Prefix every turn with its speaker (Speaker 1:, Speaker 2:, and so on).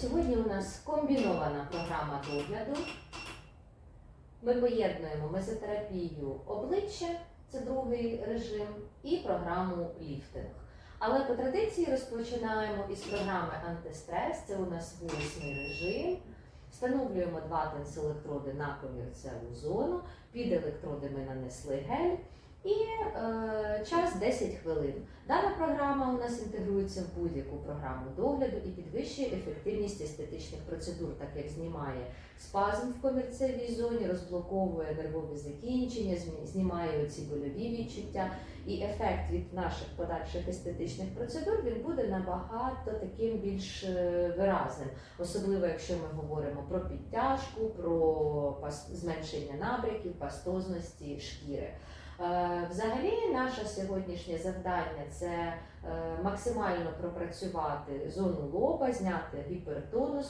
Speaker 1: Сьогодні у нас комбінована програма догляду. Ми поєднуємо мезотерапію обличчя, це другий режим, і програму ліфтинг. Але по традиції розпочинаємо із програми антистрес. Це у нас вуличний режим. Встановлюємо два тенсилектроди на комірцеву зону. Під електроди ми нанесли гель. І е, час 10 хвилин. Дана програма у нас інтегрується в будь-яку програму догляду і підвищує ефективність естетичних процедур, так як знімає спазм в комірцевій зоні, розблоковує нервові закінчення, знімає оці больові відчуття. І ефект від наших подальших естетичних процедур він буде набагато таким більш е, виразним, особливо якщо ми говоримо про підтяжку, про зменшення набряків, пастозності шкіри. Е, Взагалі, наше сьогоднішнє завдання це е, максимально пропрацювати зону лоба, зняти гіпертонус,